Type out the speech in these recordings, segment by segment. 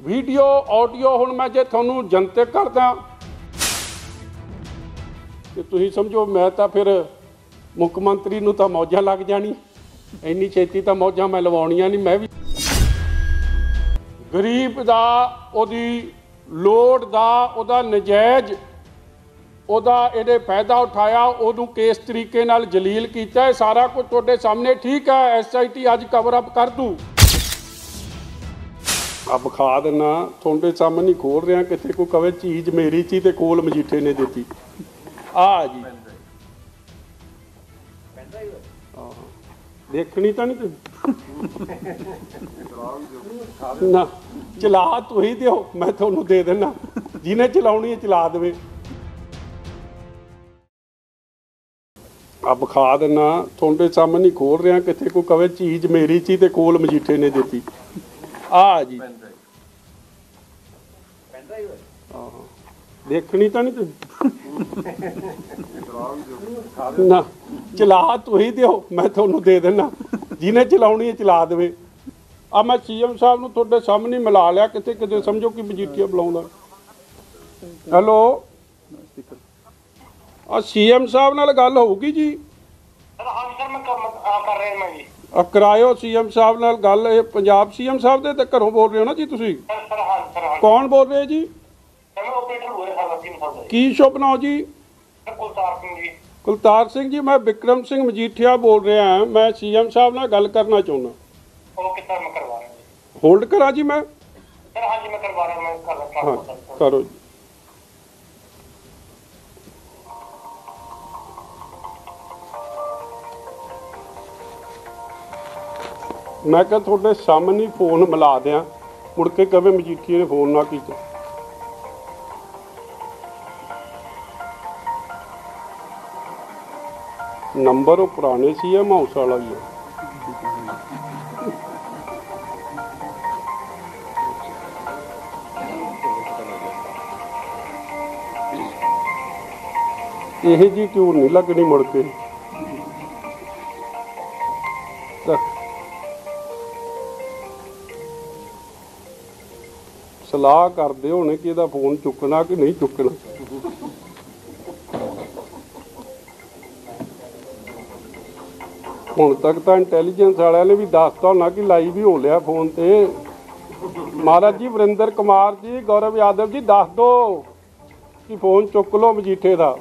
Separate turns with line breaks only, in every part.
Video, audio, ਹੁਣ ਮੈਂ ਜੇ ਤੁਹਾਨੂੰ ਜਨਤਕ ਕਰਦਾ, ਤੇ ਤੁਸੀਂ ਸਮਝੋ, ਮੈਂ ਤਾਂ ਫਿਰ ਮੁੱਖ ਮੰਤਰੀ ਨੂੰ ਤਾਂ ਮੌਜਾਂ ਲੱਗ ਜਾਣੀ ਇੰਨੀ ਛੇਤੀ ਤਾਂ ਮੌਜਾਂ ਮੈਂ ਲਵਾਉਣੀਆਂ ਨਹੀਂ, ਮੈਂ ਵੀ ਗਰੀਬ ਦਾ ਉਹਦੀ ਲੋੜ ਦਾ, ਉਹਦਾ ਨਜਾਇਜ਼, ਉਹਦਾ ਇਹਦੇ ਫਾਇਦਾ ਉਠਾਇਆ, ਉਹਨੂੰ ਕਿਸ ਤਰੀਕੇ ਨਾਲ ਜਲੀਲ ਕੀਤਾ, ਇਹ ਸਾਰਾ ਕੁਝ ਤੁਹਾਡੇ ਸਾਹਮਣੇ ਠੀਕ ਹੈ ਐਸਆਈਟੀ ਅੱਜ ਕਵਰ ਅਪ ਕਰ ਦੂ। ਆ ਵਿਖਾ ਦੇਣਾ ਤੁਹਾਡੇ ਸਾਹਮਣੇ ਖੋਲ ਰਿਹਾ ਕਿਤੇ ਕੋਈ ਕਵੇ ਚੀਜ਼ ਮੇਰੀ ਸੀ ਤੇ ਕੋਲ ਮਜੀਠੇ ਨੇ ਦਿੱਤੀ। ਆ ਜੀ। ਦੇਖਣੀ ਤਾਂ ਨਹੀਂ ਤੁਸੀਂ? ਨਾ, ਚਲਾ ਤੁਸੀਂ ਦਿਓ, ਮੈਂ ਤੁਹਾਨੂੰ ਦੇ ਦੇਣਾ ਜਿਹਨੇ ਚਲਾਉਣੀ ਹੈ, ਚਲਾ ਦੇਵੇ। ਆ ਵਿਖਾ ਦੇਣਾ ਤੁਹਾਡੇ ਸਾਹਮਣੇ ਖੋਲ ਰਿਹਾ ਕਿਤੇ ਕੋਈ ਕਵੇ ਚੀਜ਼ ਮੇਰੀ ਚੀ ਤੇ ਕੋਲ ਮਜੀਠੇ ਨੇ ਦਿੱਤੀ। ਆ ਜੀ। ਆਹ, ਦੇਖਣੀ ਤਾਂ ਨਹੀਂ ਤੁਸੀਂ। ਨਾ ਚਲਾ ਤੁਸੀਂ ਦਿਓ ਮੈਂ ਤੁਹਾਨੂੰ ਦੇ ਦੇਣਾ ਜਿਹਨੇ ਚਲਾਉਣੀ ਹੈ ਚਲਾ ਦੇਵੇ। ਆ ਮੈਂ ਸੀਐਮ ਸਾਹਿਬ ਨੂੰ ਤੁਹਾਡੇ ਸਾਹਮਣੇ ਮਿਲਾ ਲਿਆ ਕਿਤੇ ਕਿਤੇ ਸਮਝੋ ਕਿ ਮਜੀਠੀਆ ਬੁਲਾਉਂਦਾ। ਹੈਲੋ। ਆ ਸੀਐਮ ਸਾਹਿਬ ਨਾਲ ਗੱਲ ਹੋਊਗੀ ਜੀ।
ਸਰ ਸਰ ਮੈਂ ਕਰ ਰਿਹਾ ਮੈਂ ਜੀ।
ਕਰਾਇਓ ਸੀਐਮ ਸਾਹਿਬ ਨਾਲ ਗੱਲ ਇਹ ਪੰਜਾਬ ਸੀਐਮ ਸਾਹਿਬ ਦੇ ਤੇ ਘਰੋਂ ਬੋਲ ਰਹੇ ਹੋ ਨਾ ਜੀ ਤੁਸੀਂ?
ਹਾਂ ਹਾਂ
ਕੌਣ ਬੋਲ ਰਹੇ ਜੀ?
ਹੋ ਜੀ
ਕੀ ਸ਼ੁਭ ਨਾਮ ਜੀ?
ਕੁਲਤਾਰ ਸਿੰਘ ਜੀ
ਕੁਲਤਾਰ ਸਿੰਘ ਜੀ ਮੈਂ ਵਿਕਰਮ ਸਿੰਘ ਮਜੀਠੀਆ ਬੋਲ ਰਿਹਾ ਹਾਂ। ਮੈਂ ਸੀਐਮ ਸਾਹਿਬ ਨਾਲ ਗੱਲ ਕਰਨਾ ਚਾਹੁੰਦਾ।
ਉਹ ਕਿੱਦਾਂ ਮੈਂ ਕਰਵਾ ਰਿਹਾ ਜੀ।
ਹੋਲਡ ਕਰਾਂ ਜੀ ਮੈਂ?
ਸਰ ਹਾਂਜੀ ਮੈਂ ਕਰਵਾ ਰਿਹਾ ਮੈਂ ਕਰ ਰਿਹਾ
ਹਾਂ। ਕਰੋ ਜੀ। ਮੈਂ ਕਿਹਾ ਤੁਹਾਡੇ ਸਾਹਮਣੇ ਫੋਨ ਮਿਲਾ ਦਿਆਂ। ਮੁੜ ਕੇ ਕਵੇ ਮਜੀਠੀਏ ਨੇ ਫੋਨ ਨਾ ਕੀਤਾ। ਨੰਬਰ ਉਹ ਪੁਰਾਣੇ ਸੀ ਇਹ ਮਾਊਸ ਵਾਲਾ ਹੀ ਹੈ ਇਹ ਜੀ ਟਿਊਨ ਨਹੀਂ ਲੱਗਣੀ ਮੁੜ ਕੇ। ਸਲਾਹ ਕਰਦੇ ਹੋਣੇ ਕਿ ਇਹਦਾ ਫੋਨ ਚੁੱਕਣਾ ਕਿ ਨਹੀਂ ਚੁੱਕਣਾ। ਹੁਣ ਤੱਕ ਤਾਂ ਇੰਟੈਲੀਜੈਂਸ ਵਾਲਿਆਂ ਨੇ ਵੀ ਦੱਸਤਾ ਹੋਣਾ ਕਿ ਲਾਈਵ ਹੀ ਹੋ ਲਿਆ ਫੋਨ ਤੇ। ਮਹਾਰਾਜ ਜੀ, ਵਰਿੰਦਰ ਕੁਮਾਰ ਜੀ, ਗੌਰਵ ਯਾਦਵ ਜੀ, ਦੱਸ ਦਿਓ ਕਿ ਫੋਨ ਚੁੱਕ ਲਓ ਮਜੀਠੇ ਦਾ।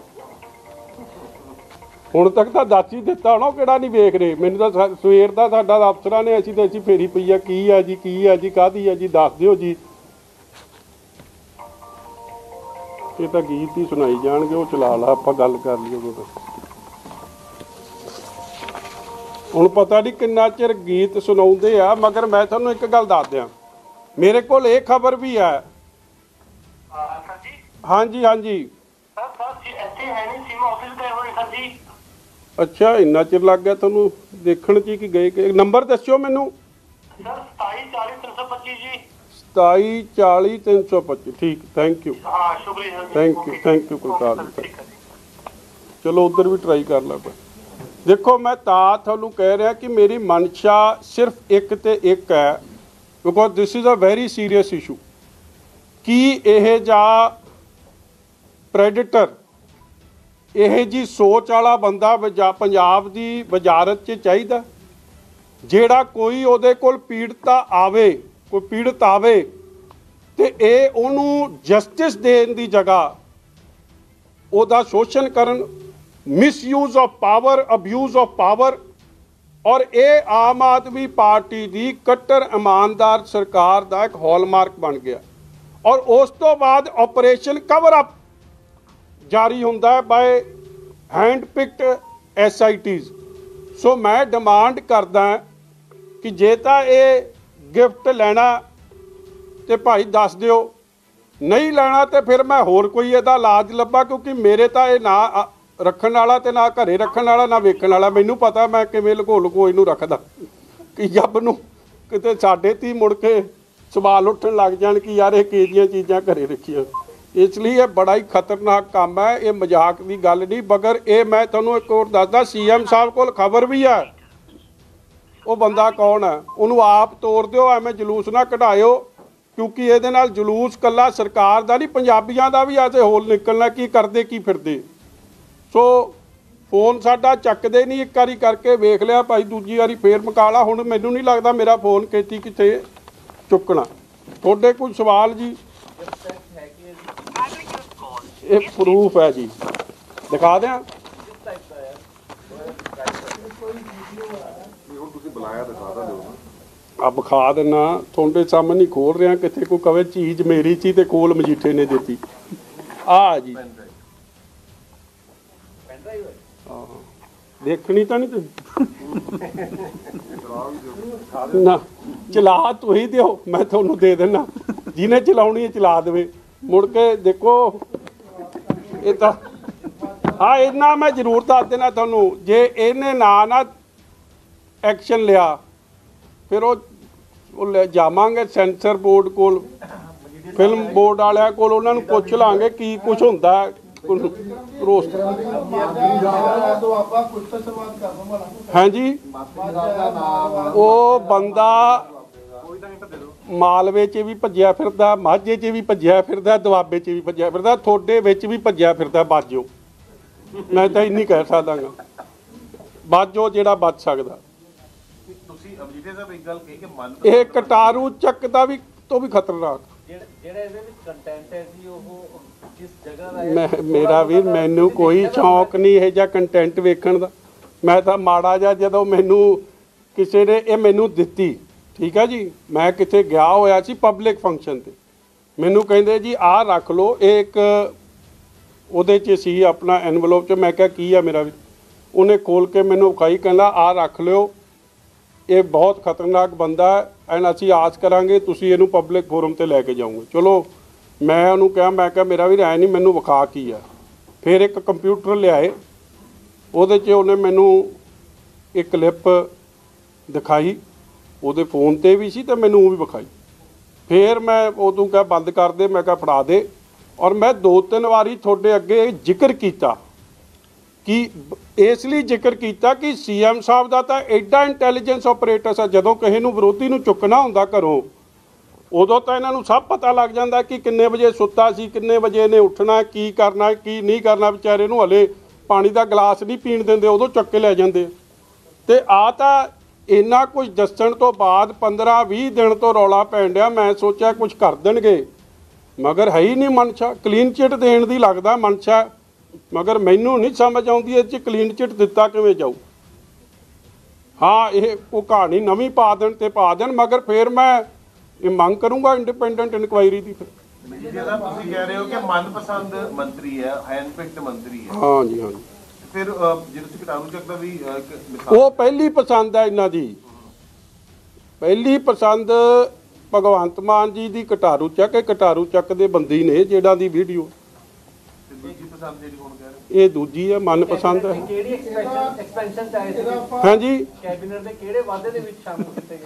ਹੁਣ ਤੱਕ ਤਾਂ ਦੱਸ ਹੀ ਦਿੱਤਾ ਹੋਣਾ, ਉਹ ਕਿਹੜਾ ਨਹੀਂ ਵੇਖ ਰਹੇ। ਮੈਨੂੰ ਤਾਂ ਸਵੇਰ ਦਾ ਸਾਡਾ ਅਫਸਰਾਂ ਨੇ ਅਸੀਂ ਤੇ ਅਸੀਂ ਫੇਰੀ ਪਈ ਆ, ਕੀ ਆ ਜੀ, ਕੀ ਆ ਜੀ ਕਾਦੀ ਆ ਜੀ, ਦੱਸ ਦਿਓ ਜੀ। ਇਹ ਤਾਂ ਗੀਤ ਹੀ ਸੁਣਾਈ ਜਾਣਗੇ ਉਹ ਚਲਾ ਲਾ ਆਪਾਂ ਗੱਲ ਕਰ ਲਈਏ ਉਹਦਾ ਹੁਣ ਪਤਾ ਨਹੀਂ ਕਿੰਨਾ ਚਿਰ ਗੀਤ ਸੁਣਾਉਂਦੇ ਆ ਮਗਰ ਮੈਂ ਤੁਹਾਨੂੰ ਇੱਕ ਗੱਲ ਦੱਸ ਦਿਆਂ। ਮੇਰੇ ਕੋਲ ਇਹ ਖਬਰ ਵੀ
ਜੀ
ਹਾਂਜੀ ਹਾਂਜੀ। ਅੱਛਾ ਇੰਨਾ ਚਿਰ ਲੱਗ ਗਿਆ ਤੁਹਾਨੂੰ ਦੇਖਣ 'ਚ ਕਿ ਗਏ ਕਿ ਨੰਬਰ ਦੱਸਿਓ ਮੈਨੂੰ।
ਸਰ 27 40 325 ਜੀ।
27 40 325 ਠੀਕ ਥੈਂਕ ਯੂ
ਹਾਂ ਸ਼ੁਕਰੀਆ
you,
Okay.
thank you, Kultar ਜੀ, ਚਲੋ ਉਧਰ ਵੀ ਟਰਾਈ ਕਰ ਲਾ ਕੋਈ। ਦੇਖੋ ਮੈਂ ਤਾਂ ਤੁਹਾਨੂੰ ਕਹਿ ਰਿਹਾ ਕਿ ਮੇਰੀ ਮਨਸ਼ਾ ਸਿਰਫ ਇੱਕ ਤੇ ਇੱਕ ਹੈ because this is a very serious issue ਕੀ ਇਹ ਜਾ ਪ੍ਰੈਡੇਟਰ ਇਹ ਜੀ ਸੋਚ ਵਾਲਾ ਬੰਦਾ ਪੰਜਾਬ ਦੀ ਵਜ਼ਾਰਤ 'ਚ ਚਾਹੀਦਾ ਜਿਹੜਾ ਕੋਈ ਉਹਦੇ ਕੋਲ ਪੀੜਤਾ ਆਵੇ ਕੋਈ ਪੀੜਤ ਆਵੇ ਤੇ ਇਹ ਉਹਨੂੰ ਜਸਟਿਸ ਦੇਣ ਦੀ ਜਗ੍ਹਾ ਉਹਦਾ ਸ਼ੋਸ਼ਣ ਕਰਨ misuse of power abuse of power ਔਰ ਇਹ ਆਮ ਆਦਮੀ ਪਾਰਟੀ ਦੀ ਕੱਟਰ ਇਮਾਨਦਾਰ ਸਰਕਾਰ ਦਾ ਇੱਕ ਹਾਲਮਾਰਕ ਬਣ ਗਿਆ। ਔਰ ਉਸ ਤੋਂ ਬਾਅਦ ਆਪਰੇਸ਼ਨ ਕਵਰ ਅਪ ਜਾਰੀ ਹੁੰਦਾ ਹੈ ਬਾਈ ਹੈਂਡ ਪਿਕਡ ਐਸਆਈਟੀਜ਼ ਸੋ ਮੈਂ ਡਿਮਾਂਡ ਕਰਦਾ ਕਿ ਜੇ ਤਾਂ ਇਹ ਗਿਫਟ ਲੈਣਾ ਤੇ ਭਾਈ ਦੱਸ ਦਿਓ। ਨਹੀਂ ਲੈਣਾ ਤੇ ਫਿਰ ਮੈਂ ਹੋਰ ਕੋਈ ਇਹਦਾ ਇਲਾਜ ਲੱਭਾ ਕਿਉਂਕਿ ਮੇਰੇ ਤਾਂ ਇਹ ਨਾ ਰੱਖਣ ਵਾਲਾ ਤੇ ਨਾ ਘਰੇ ਰੱਖਣ ਵਾਲਾ, ਨਾ ਵੇਖਣ ਵਾਲਾ। ਮੈਨੂੰ ਪਤਾ ਮੈਂ ਕਿਵੇਂ ਲੁਕੋ ਲੁਕੋ ਇਹਨੂੰ ਰੱਖਦਾ। ਕਿ ਜੱਬ ਨੂੰ ਕਿਤੇ ਸਾਡੇ ਤੀ ਮੁੜ ਕੇ ਸਵਾਲ ਉੱਠਣ ਲੱਗ ਜਾਣ ਕਿ ਯਾਰ ਇਹ ਕਿਹੜੀਆਂ ਚੀਜ਼ਾਂ ਘਰੇ ਰੱਖੀਆਂ। ਇਸ ਲਈ ਇਹ ਬੜਾ ਹੀ ਖਤਰਨਾਕ ਕੰਮ ਹੈ। ਇਹ ਮਜ਼ਾਕ ਦੀ ਗੱਲ ਨਹੀਂ, ਬਗਰ ਇਹ ਮੈਂ ਤੁਹਾਨੂੰ ਇੱਕ ਹੋਰ ਦੱਸਦਾ ਸੀਐਮ ਸਾਹਿਬ ਕੋਲ ਖਬਰ ਵੀ ਹੈ। ਉਹ ਬੰਦਾ ਕੌਣ ਹੈ? ਉਹਨੂੰ ਆਪ ਤੋੜ ਦਿਓ ਐਵੇਂ ਜਲੂਸ ਨਾ ਕਢਾਇਓ ਕਿਉਂਕਿ ਇਹਦੇ ਨਾਲ ਜਲੂਸ ਕੱਲਾ ਸਰਕਾਰ ਦਾ ਨਹੀਂ ਪੰਜਾਬੀਆਂ ਦਾ ਵੀ ਆਸੇ ਹੋਲ ਨਿਕਲਣਾ ਕੀ ਕਰਦੇ ਕੀ ਫਿਰਦੇ। ਸੋ ਫੋਨ ਸਾਡਾ ਚੱਕਦੇ ਨਹੀਂ ਇੱਕ ਵਾਰੀ ਕਰਕੇ ਵੇਖ ਲਿਆ ਭਾਈ ਦੂਜੀ ਵਾਰੀ ਫੇਰ ਮਕਾਲਾ ਹੁਣ ਮੈਨੂੰ ਨਹੀਂ ਲੱਗਦਾ ਮੇਰਾ ਫੋਨ ਕੀਤੀ ਕਿਤੇ ਚੁੱਕਣਾ। ਤੁਹਾਡੇ ਕੋਈ ਸਵਾਲ ਜੀ? ਇਹ ਪ੍ਰੂਫ ਹੈ ਜੀ। ਦਿਖਾ ਦਿਆਂ?
ਹੁਣ ਤੁਸੀਂ ਬੁਲਾਇਆ ਦਿਖਾ ਤਾਂ ਦਿਓ
ਆ ਵਿਖਾ ਦਿੰਨਾ, ਤੁਹਾਡੇ ਸਾਹਮਣੇ ਖੋਲ ਰਿਹਾ ਕਿਤੇ ਕੋਈ ਕਵੇ ਚੀਜ਼ ਮੇਰੀ ਸੀ ਤੇ ਕੋਲ ਮਜੀਠੇ ਨੇ ਦਿੱਤੀ। ਆ ਜੀ। ਦੇਖਣੀ ਤਾਂ ਨਹੀਂ ਤੁਸੀਂ? ਨਾ, ਚਲਾ ਤੁਸੀਂ ਦਿਓ, ਮੈਂ ਤੁਹਾਨੂੰ ਦੇ ਦੇਣਾ ਜਿਹਨੇ ਚਲਾਉਣੀ ਹੈ ਚਲਾ ਦੇਵੇ। ਮੁੜ ਕੇ ਦੇਖੋ, ਇਹ ਤਾਂ ਹਾਂ ਇਹਨਾਂ ਮੈਂ ਜ਼ਰੂਰ ਦੱਸ ਦੇਣਾ ਤੁਹਾਨੂੰ, ਜੇ ਇਹਨੇ ਨਾ ਨਾ ਐਕਸ਼ਨ ਲਿਆ, ਫਿਰ ਉਹ ਉਹ ਜਾਵਾਂਗੇ ਸੈਂਸਰ ਬੋਰਡ ਕੋਲ ਫਿਲਮ ਬੋਰਡ ਵਾਲਿਆਂ ਕੋਲ ਉਹਨਾਂ ਨੂੰ ਪੁੱਛ ਲਾਂਗੇ ਕੀ ਕੁਝ ਹੁੰਦਾ ਰੋਸਟ ਹਾਂਜੀ। ਉਹ ਬੰਦਾ ਮਾਲਵੇ 'ਚ ਵੀ ਭੱਜਿਆ ਫਿਰਦਾ, ਮਾਝੇ 'ਚ ਵੀ ਭੱਜਿਆ ਫਿਰਦਾ, ਦੁਆਬੇ 'ਚ ਵੀ ਭੱਜਿਆ ਫਿਰਦਾ ਥੋੜੇ ਵਿੱਚ ਵੀ ਭੱਜਿਆ ਫਿਰਦਾ, ਬਾਜੋ। ਮੈਂ ਤਾਂ ਇੰਨੀ ਕਹਿ ਸਕਦਾਗਾ। ਬਾਜੋ ਜਿਹੜਾ ਬਚ ਸਕਦਾ।
ਤੁਸੀਂ ਅਮਜੀਤੇ ਸਾਹਿਬ ਇੱਕ ਗੱਲ ਕਹੀ ਕਿ ਮਨ
ਇਹ ਕਟਾਰੂ ਚੱਕ ਦਾ ਵੀ ਤੋਂ ਵੀ ਖਤਰਨਾਕ।
ਜਿਹੜਾ ਇਹਦੇ ਵਿੱਚ ਕੰਟੈਂਟ ਹੈ ਜੀ ਉਹ ਕਿਸ ਜਗ੍ਹਾ ਦਾ ਹੈ
ਮੈਂ ਮੇਰਾ ਵੀਰ ਮੈਨੂੰ ਕੋਈ ਸ਼ੌਂਕ ਨਹੀਂ ਇਹ ਜਿਹਾ ਕੰਟੈਂਟ ਵੇਖਣ ਦਾ। ਮੈਂ ਤਾਂ ਮਾੜਾ ਜਿਹਾ ਜਦੋਂ ਮੈਨੂੰ ਕਿਸੇ ਨੇ ਇਹ ਮੈਨੂੰ ਦਿੱਤੀ ਠੀਕ ਹੈ ਜੀ ਮੈਂ ਕਿਤੇ ਗਿਆ ਹੋਇਆ ਸੀ ਪਬਲਿਕ ਫੰਕਸ਼ਨ ਤੇ। ਮੈਨੂੰ ਕਹਿੰਦੇ ਜੀ ਆਹ ਰੱਖ ਲਓ ਇਹ ਇੱਕ ਉਹਦੇ 'ਚ ਸੀ ਆਪਣਾ ਐਨਵਲਪ 'ਚ, ਮੈਂ ਕਿਹਾ, ਕੀ ਆ ਮੇਰਾ ਵੀ? ਉਹਨੇ ਖੋਲ ਕੇ ਮੈਨੂੰ ਵਿਖਾਈ, ਕਹਿੰਦਾ ਆਹ ਰੱਖ ਲਿਓ। ਇਹ ਬਹੁਤ ਖਤਰਨਾਕ ਬੰਦਾ ਹੈ ਐਂਡ ਅਸੀਂ ਆਸ ਕਰਾਂਗੇ ਤੁਸੀਂ ਇਹਨੂੰ ਪਬਲਿਕ ਫੋਰਮ ਤੇ ਲੈ ਕੇ ਜਾਓਗੇ। ਚਲੋ, ਮੈਂ ਉਹਨੂੰ ਕਿਹਾ, ਮੈਂ ਕਿਹਾ, ਮੇਰਾ ਵੀ ਰਾਇ ਨਹੀਂ, ਮੈਨੂੰ ਵਿਖਾ ਕੀ ਆ? ਫਿਰ ਇੱਕ ਕੰਪਿਊਟਰ ਲਿਆਏ। ਉਹਦੇ 'ਚ ਉਹਨੇ ਮੈਨੂੰ ਇੱਕ ਕਲਿੱਪ ਦਿਖਾਈ। ਉਹਦੇ ਫੋਨ ਤੇ ਵੀ ਸੀ ਤੇ ਮੈਨੂੰ ਉਹ ਵੀ ਵਿਖਾਈ। ਫਿਰ ਮੈਂ ਉਹ ਤੋਂ ਕਿਹਾ, ਬੰਦ ਕਰ ਦੇ। ਮੈਂ ਕਿਹਾ, ਫੜਾ ਦੇ। ਔਰ ਮੈਂ ਦੋ ਤਿੰਨ ਵਾਰੀ ਤੁਹਾਡੇ ਅੱਗੇ ਜ਼ਿਕਰ ਕੀਤਾ ਕਿ ਇਸ ਲਈ ਜ਼ਿਕਰ ਕੀਤਾ ਕਿ ਸੀਐਮ ਸਾਹਿਬ ਦਾ ਤਾਂ ਐਡਾ ਇੰਟੈਲੀਜੈਂਸ ਆਪਰੇਟਰ ਆ ਜਦੋਂ ਕਿਸੇ ਨੂੰ ਵਿਰੋਧੀ ਨੂੰ ਚੁੱਕਣਾ ਹੁੰਦਾ ਘਰੋਂ, ਉਦੋਂ ਤਾਂ ਇਹਨਾਂ ਨੂੰ ਸਭ ਪਤਾ ਲੱਗ ਜਾਂਦਾ ਕਿ ਕਿੰਨੇ ਵਜੇ ਸੁੱਤਾ ਸੀ, ਕਿੰਨੇ ਵਜੇ ਨੇ ਉੱਠਣਾ, ਕੀ ਕਰਨਾ, ਕੀ ਨਹੀਂ ਕਰਨਾ, ਵਿਚਾਰੇ ਨੂੰ ਹਲੇ ਪਾਣੀ ਦਾ ਗਲਾਸ ਨਹੀਂ ਪੀਣ ਦਿੰਦੇ, ਉਦੋਂ ਚੱਕ ਕੇ ਲੈ ਜਾਂਦੇ ਆ। ਤੇ ਆ ਤਾਂ ਇੰਨਾ ਕੁਝ ਦੱਸਣ ਤੋਂ ਬਾਅਦ 15 20 ਦਿਨ ਤੋਂ ਰੌਲਾ ਪੈਣ ਡਿਆ, ਮੈਂ ਸੋਚਿਆ ਕੁਝ ਕਰ ਦੇਣਗੇ ਮਗਰ ਹੈ ਹੀ ਨਹੀਂ ਮਨਸ਼ਾ। ਕਲੀਨ ਚਿਟ ਦੇਣ ਦੀ ਲੱਗਦਾ ਮਨਸ਼ਾ। ਮਗਰ ਮੈਨੂੰ ਨਹੀਂ ਸਮਝ ਆਉਂਦੀ ਇਹ ਚ ਕਲੀਨ ਚਿਟ ਦਿੱਤਾ ਕਿਵੇਂ ਜਾਊ। ਹਾਂ ਇਹ ਉਹ ਕਹਾਣੀ ਨਵੀਂ ਪਾ ਦੇਣ ਤੇ ਪਾ ਦੇਣ ਮਗਰ ਫਿਰ ਮੈਂ ਇਹ ਮੰਗ ਕਰੂੰਗਾ ਇੰਡੀਪੈਂਡੈਂਟ ਇਨਕੁਆਇਰੀ ਦੀ ਫਿਰ।
ਮਜੀਤੇ ਸਾਹਿਬ ਤੁਸੀਂ ਕਹਿ ਰਹੇ ਹੋ ਕਿ ਮਨਪਸੰਦ ਮੰਤਰੀ ਹੈ ਹੈਂਡਪਿਕਡ ਮੰਤਰੀ ਹੈ।
ਹਾਂ ਜੀ ਹਾਂ ਜੀ।
ਫਿਰ ਅਹ, ਜੇ ਤੁਸੀਂ ਕਟਾਰੂ ਚੱਕ ਦਾ ਵੀ ਅਹ, ਇੱਕ ਮਿਸਾਲ
ਉਹ ਪਹਿਲੀ ਪਸੰਦ ਹੈ ਇਹਨਾਂ ਦੀ। ਪਹਿਲੀ ਪਸੰਦ ਭਗਵੰਤ ਮਾਨ ਜੀ ਦੀ ਕਟਾਰੂ ਚੱਕ ਇਹ ਕਟਾਰੂ ਚੱਕ ਦੇ ਬੰਦੀ ਨੇ ਜਿਹੜਾ ਦੀ ਵੀਡੀਓ ਇਹ ਦੂਜੀ ਹੈ ਮਨ ਪਸੰਦ ਹੈ।
ਕਿਹੜੀ ਐਕਸਪੈਂਸ਼ਨ
ਹਾਂਜੀ।
ਕੈਬਨਿਟ ਦੇ ਕਿਹੜੇ ਵਾਅਦੇ ਦੇ ਵਿੱਚ ਸ਼ਾਮਲ ਕੀਤੇ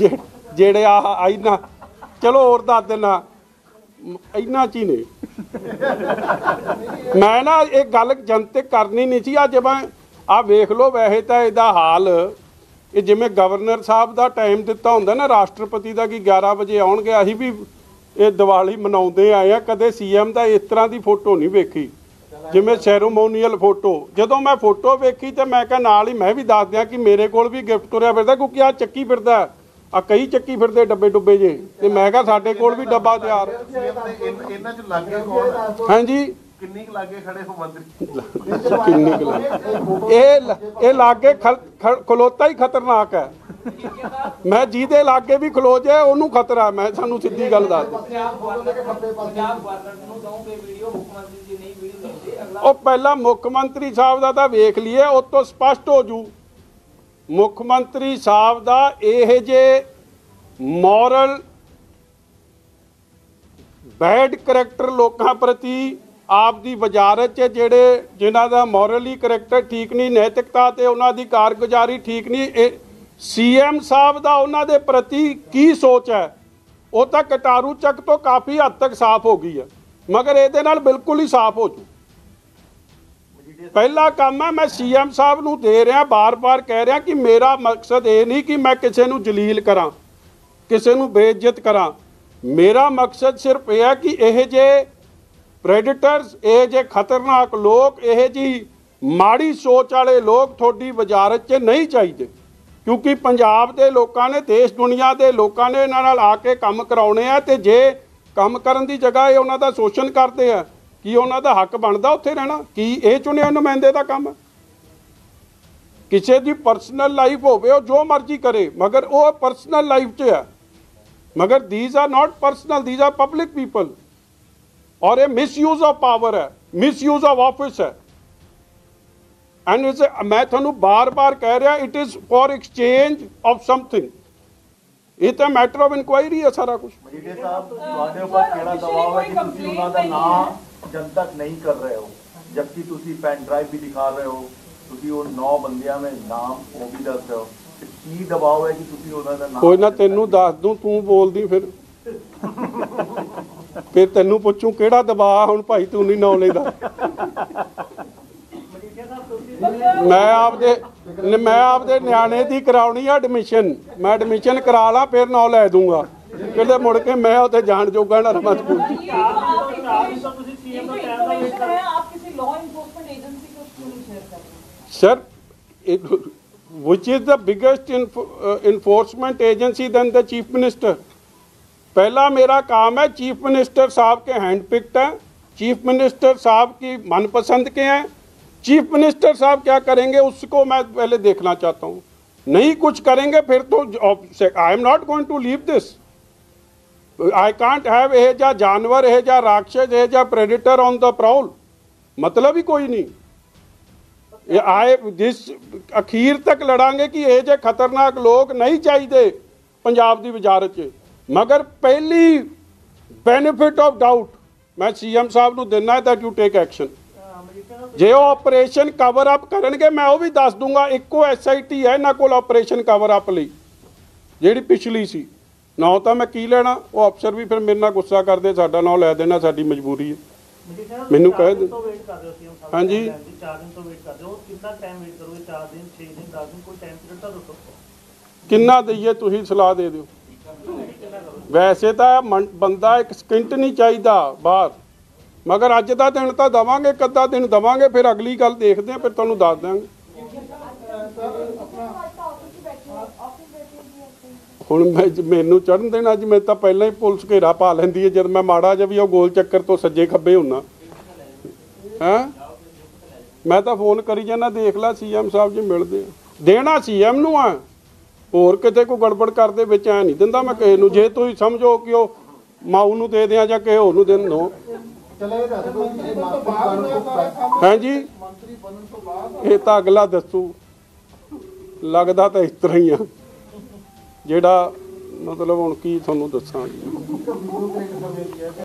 ਗਏ?
ਜਿਹੜੇ ਆ ਆਈਨਾ ਚਲੋ ਹੋਰ ਦੱਸ ਦੇਣਾ ਇੰਨਾ ਚ ਹੀ ਨੇ। ਮੈਂ ਨਾ ਇਹ ਗੱਲ ਜਨਤਕ ਕਰਨੀ ਨਹੀਂ ਸੀ ਆ ਜਿਵੇਂ ਆ ਵੇਖ ਲਓ ਵੈਸੇ ਤਾਂ ਇਹਦਾ ਹਾਲ। ਇਹ ਜਿਵੇਂ ਗਵਰਨਰ ਸਾਹਿਬ ਦਾ ਟਾਈਮ ਦਿੱਤਾ ਹੁੰਦਾ ਨਾ ਰਾਸ਼ਟਰਪਤੀ ਦਾ ਕਿ 11 ਵਜੇ ਆਉਣਗੇ ਅਸੀਂ ਵੀ ਇਹ ਦੀਵਾਲੀ ਮਨਾਉਂਦੇ ਆਏ ਆ ਕਦੇ ਸੀਐਮ ਦਾ ਇਸ ਤਰ੍ਹਾਂ ਦੀ ਫੋਟੋ ਨਹੀਂ ਵੇਖੀ। ਜਿਵੇਂ ਸੈਰੋਮੋਨੀਅਲ ਫੋਟੋ ਜਦੋਂ ਮੈਂ ਫੋਟੋ ਵੇਖੀ ਤੇ ਮੈਂ ਕਿਹਾ ਨਾਲ ਹੀ ਮੈਂ ਵੀ ਦੱਸ ਦਿਆਂ ਕਿ ਮੇਰੇ ਕੋਲ ਵੀ ਗਿਫਟ ਤੁਰਿਆ ਫਿਰਦਾ ਕਿਉਂਕਿ ਆ ਚੱਕੀ ਫਿਰਦਾ। ਆ ਕਈ ਚੱਕੀ ਫਿਰਦੇ ਡੱਬੇ ਡੁੱਬੇ ਜੇ। ਤੇ ਮੈਂ ਕਿਹਾ ਸਾਡੇ ਕੋਲ ਵੀ ਡੱਬਾ ਤਿਆਰ।
ਇਹਨਾਂ ਚ ਲੱਗੇ ਕੌਣ?
ਹਾਂਜੀ।
ਕਿੰਨੀ ਕੁ ਲੱਗੇ ਖੜੇ ਹੋ ਮੰਤਰੀ
ਕਿੰਨੇ ਕੁ ਲੱਗ- ਇਹ ਇਹ ਲਾਗੇ ਖਲੋਤਾ ਹੀ ਖਤਰਨਾਕ ਹੈ। ਮੈਂ ਜਿਹਦੇ ਲਾਗੇ ਵੀ ਖਲੋ ਜਾਏ ਉਹਨੂੰ ਖਤਰਾ ਮੈਂ ਸਾਨੂੰ ਸਿੱਧੀ ਗੱਲ ਦੱਸ ਦਿਆਂ।
ਪੰਜਾਬ ਗਵਰਨਰ ਪੰਜਾਬ ਗਵਰਨਰ ਨੂੰ ਦਊਂਗੇ ਵੀਡੀਓ ਮੁੱਖ ਮੰਤਰੀ ਜੀ ਨਹੀਂ ਵੀਡੀਓ ਦਿੰਦੇ ਅਗਲਾ
ਉਹ ਪਹਿਲਾਂ ਮੁੱਖ ਮੰਤਰੀ ਸਾਹਿਬ ਦਾ ਤਾਂ ਵੇਖ ਲਈਏ ਉਹ ਤੋਂ ਸਪਸ਼ਟ ਹੋ ਜੂ। ਮੁੱਖ ਮੰਤਰੀ ਸਾਹਿਬ ਦਾ ਇਹ ਜੇ ਮੋਰਲ ਬੈਡ ਕਰੈਕਟਰ ਲੋਕਾਂ ਪ੍ਰਤੀ ਆਪ ਦੀ ਵਜ਼ਾਰਤ 'ਚ ਜਿਹੜੇ ਜਿਨ੍ਹਾਂ ਦਾ ਮੋਰਲੀ ਕਰੈਕਟਰ ਠੀਕ ਨਹੀਂ, ਨੈਤਿਕਤਾ ਤੇ ਉਹਨਾਂ ਦੀ ਕਾਰਗੁਜ਼ਾਰੀ ਠੀਕ ਨਹੀਂ, ਇਹ ਸੀਐਮ ਸਾਹਿਬ ਦਾ ਉਹਨਾਂ ਦੇ ਪ੍ਰਤੀ ਕੀ ਸੋਚ ਹੈ? ਉਹ ਤਾਂ ਕਟਾਰੂ ਚੱਕ ਤੋਂ ਕਾਫੀ ਹੱਦ ਤੱਕ ਸਾਫ਼ ਹੋ ਗਈ ਹੈ, ਮਗਰ ਇਹਦੇ ਨਾਲ ਬਿਲਕੁਲ ਹੀ ਸਾਫ਼ ਹੋ ਜੂ। ਪਹਿਲਾ ਕੰਮ ਹੈ, ਮੈਂ ਸੀਐਮ ਸਾਹਿਬ ਨੂੰ ਦੇ ਰਿਹਾ, ਬਾਰ-ਬਾਰ ਕਹਿ ਰਿਹਾ ਕਿ ਮੇਰਾ ਮਕਸਦ ਇਹ ਨਹੀਂ ਕਿ ਮੈਂ ਕਿਸੇ ਨੂੰ ਜਲੀਲ ਕਰਾਂ, ਕਿਸੇ ਨੂੰ ਬੇਇੱਜ਼ਤ ਕਰਾਂ। ਮੇਰਾ ਮਕਸਦ ਸਿਰਫ ਇਹ ਹੈ ਕਿ ਇਹ ਜੇ ਪ੍ਰੈਡੇਟਰਸ ਇਹ ਜੇ ਖਤਰਨਾਕ ਲੋਕ, ਇਹ ਜੀ ਮਾੜੀ ਸੋਚ ਵਾਲੇ ਲੋਕ ਤੁਹਾਡੀ ਵਜ਼ਾਰਤ 'ਚ ਨਹੀਂ ਚਾਹੀਦੇ। ਕਿਉਂਕਿ ਪੰਜਾਬ ਦੇ ਲੋਕਾਂ ਨੇ, ਦੇਸ਼ ਦੁਨੀਆ ਦੇ ਲੋਕਾਂ ਨੇ ਇਹਨਾਂ ਨਾਲ ਆ ਕੇ ਕੰਮ ਕਰਾਉਣੇ ਆ ਤੇ ਜੇ ਕੰਮ ਕਰਨ ਦੀ ਜਗ੍ਹਾ ਇਹ ਉਹਨਾਂ ਦਾ ਸ਼ੋਸ਼ਣ ਕਰਦੇ ਆ, ਕੀ ਉਹਨਾਂ ਦਾ ਹੱਕ ਬਣਦਾ ਉੱਥੇ ਰਹਿਣਾ? ਕੀ ਇਹ ਚੁਣਿਆ ਨੁਮਾਇੰਦੇ ਦਾ ਕੰਮ? ਹੈ ਕਿਸੇ ਦੀ ਪਰਸਨਲ ਲਾਈਫ ਹੋਵੇ, ਉਹ ਜੋ ਮਰਜ਼ੀ ਕਰੇ, ਮਗਰ ਉਹ ਪਰਸਨਲ ਲਾਈਫ 'ਚ ਹੈ ਮਗਰ these are not personal these are public people ਔਰ ਇਹ ਮਿਸਯੂਜ਼ ਆਫ ਪਾਵਰ ਹੈ ਮਿਸਯੂਜ਼ ਆਫ ਆਫਿਸ ਹੈ ਐਂਡ ਇਟਸ ਮੈਂ ਤੁਹਾਨੂੰ ਬਾਰ-ਬਾਰ ਕਹਿ ਰਿਹਾ it is for exchange of something ਇਹ ਤਾਂ ਮੈਟਰ ਆਫ ਇਨਕੁਆਇਰੀ ਹੈ ਸਾਰਾ ਕੁਝ
ਮਜੀਠੇ ਸਾਹਿਬ ਤੁਹਾਡੇ ਉੱਪਰ ਕਿਹੜਾ ਦਬਾਅ ਹੈ ਕਿ ਤੁਸੀਂ ਉਹਨਾਂ ਦਾ ਨਾਮ ਜਨਤਕ ਨਹੀਂ ਕਰ ਰਹੇ ਹੋ ਜਦਕਿ ਤੁਸੀਂ ਪੈਨ ਡਰਾਈਵ ਵੀ ਦਿਖਾ ਰਹੇ ਹੋ ਤੁਸੀਂ ਉਹ 9 ਬੰਦਿਆਂ ਦੇ ਨਾਮ ਉਹ ਵੀ ਦੱਸ ਰਹੇ ਹੋ ਕੀ ਦਬਾਅ ਹੈ ਕਿ ਤੁਸੀਂ ਉਹਨਾਂ ਦਾ ਨਾਮ
ਕੋਈ ਨਾ ਤੈਨੂੰ ਦੱਸ ਦੂੰ ਤੂੰ ਬੋਲਦੀ ਫਿਰ ਫਿਰ ਤੈਨੂੰ ਪੁੱਛੂ ਕਿਹੜਾ ਦਬਾਅ ਹੁਣ ਭਾਈ ਤੂੰ ਨਹੀਂ ਨਾਂ ਲੈਂਦਾ। ਮੈਂ ਆਪਦੇ ਮੈਂ ਆਪਦੇ ਨਿਆਣੇ ਦੀ ਕਰਾਉਣੀ ਆ ਐਡਮਿਸ਼ਨ ਮੈਂ ਐਡਮਿਸ਼ਨ ਕਰਾ ਲਾਂ, ਫਿਰ ਨੌ ਲੈ ਦੂੰਗਾ। ਕਿਤੇ ਮੁੜ ਕੇ ਮੈਂ ਉੱਥੇ ਜਾਣ ਜੋਗਾ ਨਾ ਰਮਤ ਪੂਰੀ sir which is the biggest uh, enforcement agency than the chief minister? पहला मेरा काम है चीफ मिनिस्टर साहब के हैंड पिक्ट हैं। चीफ मिनिस्टर साहब की मनपसंद के हैं। चीफ मिनिस्टर साहब क्या करेंगे, उसको मैं पहले देखना चाहता हूँ। नहीं कुछ करेंगे, फिर तो I am not going to leave this I can't have a जा जानवर है जा राक्षस है जा प्रेडिटर ऑन द प्राउल मतलब ही कोई नहीं। आए, जिस अखीर तक लड़ांगे कि ये जे खतरनाक लोग नहीं चाहिए, पंजाब की वजारत ਮਗਰ ਪਹਿਲੀ ਬੈਨੀਫਿਟ ਆਫ ਡਾਊਟ ਮੈਂ ਸੀਐਮ ਸਾਹਿਬ ਨੂੰ ਦਿੰਨਾ ਹੈ that you take ਐਕਸ਼ਨ ਜੇ ਉਹ ਆਪਰੇਸ਼ਨ ਕਵਰ ਅਪ ਕਰਨਗੇ ਮੈਂ ਉਹ ਵੀ ਦੱਸ ਦੂੰਗਾ ਇੱਕੋ ਐਸਆਈਟੀ ਹੈ ਇਹਨਾਂ ਕੋਲ ਆਪਰੇਸ਼ਨ ਕਵਰ ਅਪ ਲਈ ਜਿਹੜੀ ਪਿਛਲੀ ਸੀ। ਨਾ ਤਾਂ ਮੈਂ ਕੀ ਲੈਣਾ ਉਹ ਅਫਸਰ ਵੀ ਫਿਰ ਮੇਰੇ ਨਾਲ ਗੁੱਸਾ ਕਰਦੇ ਸਾਡਾ ਨਾਂ ਲੈ ਦੇਣਾ ਸਾਡੀ ਮਜਬੂਰੀ ਹੈ। ਮੈਨੂੰ ਕਹਿ ਦੇ ਹਾਂਜੀ।
ਦੀ 4 ਦਿਨ ਤੋਂ ਵੇਟ ਕਰ ਰਹੇ ਹੋ ਕਿੰਨਾ ਟਾਈਮ ਵੇਟ ਕਰੋਗੇ 4 ਦਿਨ 6 ਦਿਨ 10 ਦਿਨ ਕੋਈ ਟਾਈਮ ਪੀਰੀਅਡ ਤਾਂ ਦੱਸੋ।
ਕਿੰਨਾ ਦਈਏ ਤੁਸੀਂ ਸਲਾਹ ਦੇ ਦਿਓ। ਵੈਸੇ ਤਾਂ ਮਨ- ਬੰਦਾ ਇੱਕ ਸਕਿੰਟ ਨਹੀਂ ਚਾਹੀਦਾ ਬਾਹਰ। ਮਗਰ ਅੱਜ ਦਾ ਦਿਨ ਤਾਂ ਦਵਾਂਗੇ ਕੱਦਾ ਦਿਨ ਦਵਾਂਗੇ, ਫਿਰ ਅਗਲੀ ਗੱਲ ਦੇਖਦੇ ਆ ਫਿਰ ਤੁਹਾਨੂੰ ਦੱਸ ਦਿਆਂਗੇ। ਹੁਣ ਮੈਂ ਮੈਨੂੰ ਚੜਨ ਦੇਣਾ, ਅੱਜ ਮੈਂ ਤਾਂ ਪਹਿਲਾਂ ਹੀ ਪੁਲਿਸ ਘੇਰਾ ਪਾ ਲੈਂਦੀ ਹੈ, ਜਦ ਮੈਂ ਮਾੜਾ ਜਿਹਾ ਵੀ ਉਹ ਗੋਲ ਚੱਕਰ ਤੋਂ ਸੱਜੇ ਖੱਬੇ ਹੁੰਨਾ। ਹੈਂ? ਮੈਂ ਤਾਂ ਫੋਨ ਕਰੀ ਜਾਂਦਾ, ਦੇਖ ਲੈ ਸੀਐਮ ਸਾਹਿਬ ਜੀ ਮਿਲਦੇ ਆ। ਦੇਣਾ ਸੀਐਮ ਨੂੰ ਆ। ਹੋਰ ਕਿਤੇ ਕੋਈ ਗੜਬੜ ਕਰਦੇ ਵਿੱਚ ਐ ਨਹੀਂ ਦਿੰਦਾ ਮੈਂ ਕਿਸੇ ਨੂੰ। ਜੇ ਤੁਸੀਂ ਸਮਝੋ ਕਿ ਉਹ ਮਾਊ ਨੂੰ ਦੇ ਦਿਆਂ ਜਾਂ ਕਿਸੇ ਹੋਰ ਨੂੰ ਦੇਣ ਨੋ ਹਾਂਜੀ ਇਹ ਤਾਂ ਅਗਲਾ ਦੱਸੂ। ਲੱਗਦਾ ਤਾਂ ਇਸ ਤਰ੍ਹਾਂ ਹੀ ਆ। ਜਿਹੜਾ ਮਤਲਬ ਹੁਣ ਕੀ ਤੁਹਾਨੂੰ ਦੱਸਾਂ